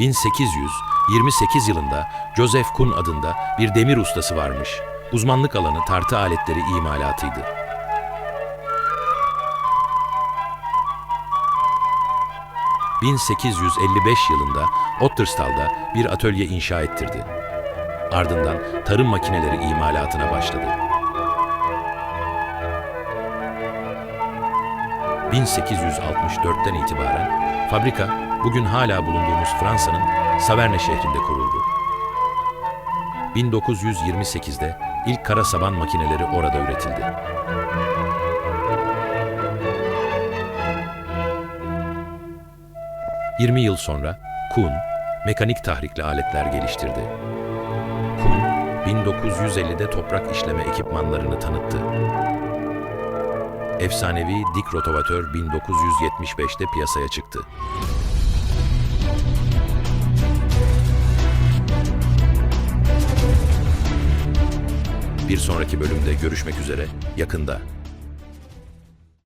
1828 yılında Joseph Kuhn adında bir demir ustası varmış. Uzmanlık alanı tartı aletleri imalatıydı. ...1855 yılında Otterstal'da bir atölye inşa ettirdi. Ardından tarım makineleri imalatına başladı. 1864'ten itibaren fabrika bugün hala bulunduğumuz Fransa'nın Saverne şehrinde kuruldu. 1928'de ilk kara saban makineleri orada üretildi. ...20 yıl sonra Kuhn, mekanik tahrikli aletler geliştirdi. Kuhn, 1950'de toprak işleme ekipmanlarını tanıttı. Efsanevi dik rotovatör 1975'te piyasaya çıktı. Bir sonraki bölümde görüşmek üzere yakında.